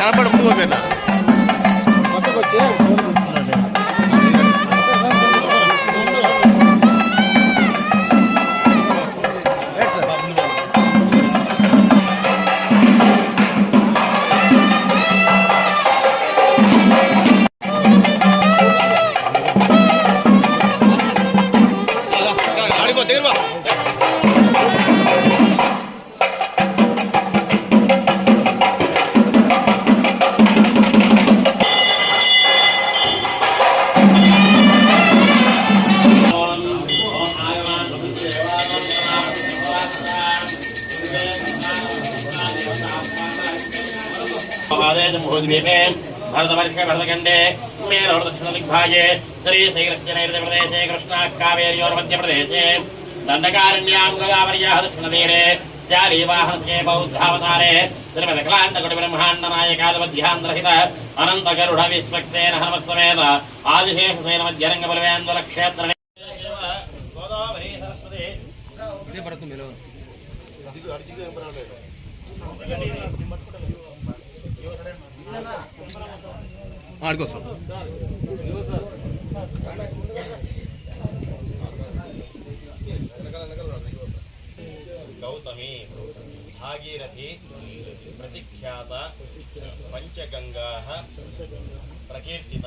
তারপরে হবে না। কত করছে? దిగ్భాగే శ్రీశైలస్య నైరుతి ప్రదేశే కృష్ణ కావేర్యోర్మధ్య ప్రదేశే దండకారణ్యాం గోదావర్యాः దక్షిణతీరే శారీవాహనస్కే బౌద్ధావతారే శ్రీమదకలాండకుడి బ్రహ్మాండ నాయకాదవధ్యాంధ్రహిత అనంత గరుడ విశ్వక్సేన హనుమత్సమేత ఆదిశేషసేన మధ్యరంగ బలవేంద్ర క్షేత్ర గోదావరి సరస్వతి ఆడుకోసం. గౌతమి భాగీరథి ప్రతిఖ్యాత పంచగంగా ప్రకీర్తిత.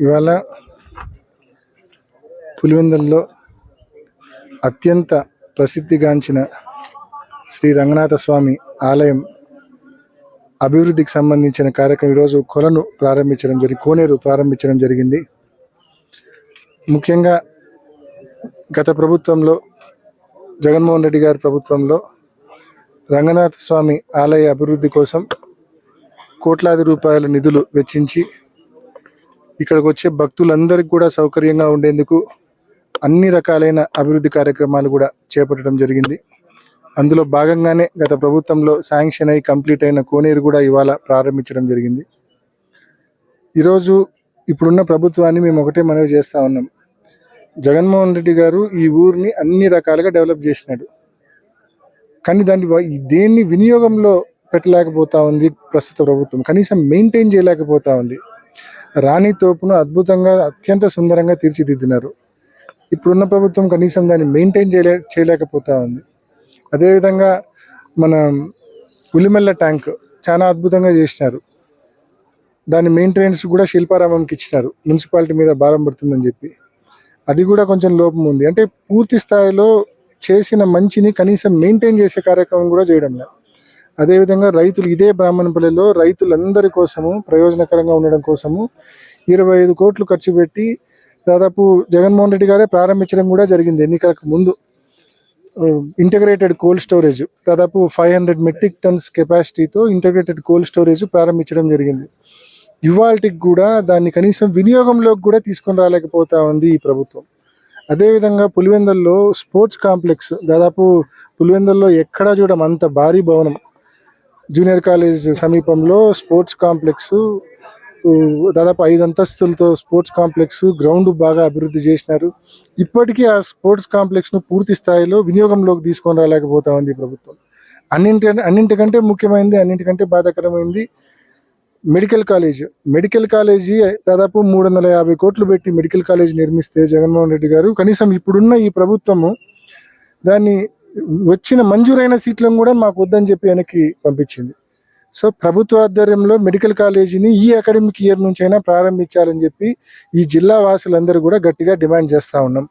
ఇవాళ పులివెందుల్లో అత్యంత ప్రసిద్ధిగాంచిన శ్రీ రంగనాథ స్వామి ఆలయం అభివృద్ధికి సంబంధించిన కార్యక్రమం ఈరోజు కొలను ప్రారంభించడం జరిగి కోనేరు ప్రారంభించడం జరిగింది. ముఖ్యంగా గత ప్రభుత్వంలో జగన్మోహన్ రెడ్డి గారి ప్రభుత్వంలో రంగనాథ స్వామి ఆలయ అభివృద్ధి కోసం కోట్లాది రూపాయల నిధులు వెచ్చించి ఇక్కడికి వచ్చే భక్తులందరికీ కూడా సౌకర్యంగా ఉండేందుకు అన్ని రకాలైన అభివృద్ధి కార్యక్రమాలు కూడా చేపట్టడం జరిగింది. అందులో భాగంగానే గత ప్రభుత్వంలో శాంక్షన్ అయి కంప్లీట్ అయిన కోనేరు కూడా ఇవాళ ప్రారంభించడం జరిగింది. ఈరోజు ఇప్పుడున్న ప్రభుత్వాన్ని మేము ఒకటే మనవి చేస్తూ ఉన్నాం. జగన్మోహన్ రెడ్డి గారు ఈ ఊరిని అన్ని రకాలుగా డెవలప్ చేసినాడు. కానీ దాన్ని వ- దేన్ని వినియోగంలో పెట్టలేకపోతా ఉంది ప్రస్తుత ప్రభుత్వం. కనీసం మెయింటైన్ చేయలేకపోతా ఉంది. రాణి తోపును అద్భుతంగా అత్యంత సుందరంగా తీర్చిదిద్దినారు. ఇప్పుడున్న ప్రభుత్వం కనీసం దాన్ని మెయింటైన్ చేయలే చేయలేకపోతా ఉంది. అదేవిధంగా మన ఉలిమెల్ల ట్యాంక్ చాలా అద్భుతంగా చేసినారు. దాని మెయింటెనెన్స్ కూడా శిల్పారామంకి ఇచ్చినారు. మున్సిపాలిటీ మీద భారం పడుతుందని చెప్పి. అది కూడా కొంచెం లోపం ఉంది. అంటే పూర్తి స్థాయిలో చేసిన మంచిని కనీసం మెయింటైన్ చేసే కార్యక్రమం కూడా చేయడం లేదు అదేవిధంగా రైతులు ఇదే బ్రాహ్మణపల్లిలో రైతులందరి కోసము ప్రయోజనకరంగా ఉండడం కోసము ఇరవై ఐదు కోట్లు ఖర్చు పెట్టి దాదాపు జగన్మోహన్ రెడ్డి గారే ప్రారంభించడం కూడా జరిగింది ఎన్నికలకు ముందు. ఇంటగ్రేటెడ్ కోల్డ్ స్టోరేజ్ దాదాపు ఫైవ్ హండ్రెడ్ మెట్రిక్ టన్స్ కెపాసిటీతో ఇంటగ్రేటెడ్ కోల్డ్ స్టోరేజ్ ప్రారంభించడం జరిగింది. ఇవాళకి కూడా దాన్ని కనీసం వినియోగంలోకి కూడా తీసుకొని రాలేకపోతా ఉంది ఈ ప్రభుత్వం. అదేవిధంగా పులివెందల్లో స్పోర్ట్స్ కాంప్లెక్స్ దాదాపు పులివెందల్లో ఎక్కడా చూడడం అంత భారీ భవనం. జూనియర్ కాలేజ్ సమీపంలో స్పోర్ట్స్ కాంప్లెక్స్ దాదాపు ఐదు అంతస్తులతో స్పోర్ట్స్ కాంప్లెక్స్ గ్రౌండ్ బాగా అభివృద్ధి చేసినారు. ఇప్పటికీ ఆ స్పోర్ట్స్ కాంప్లెక్స్ను పూర్తి స్థాయిలో వినియోగంలోకి తీసుకొని రాలేకపోతా ఉంది ప్రభుత్వం. అన్నింటి అన్నింటికంటే ముఖ్యమైనది అన్నింటికంటే బాధాకరమైంది మెడికల్ కాలేజ్. మెడికల్ కాలేజీ దాదాపు మూడు వందల యాభై కోట్లు పెట్టి మెడికల్ కాలేజ్ నిర్మిస్తే జగన్మోహన్ రెడ్డి గారు కనీసం ఇప్పుడున్న ఈ ప్రభుత్వము దాన్ని వచ్చిన మంజూరైన సీట్లను కూడా మాకు వద్దని చెప్పి వెనక్కి పంపించింది. సో ప్రభుత్వ ఆధ్వర్యంలో మెడికల్ కాలేజీని ఈ అకాడమిక్ ఇయర్ నుంచైనా ప్రారంభించాలని చెప్పి ఈ జిల్లా వాసులందరూ కూడా గట్టిగా డిమాండ్ చేస్తూ ఉన్నాం.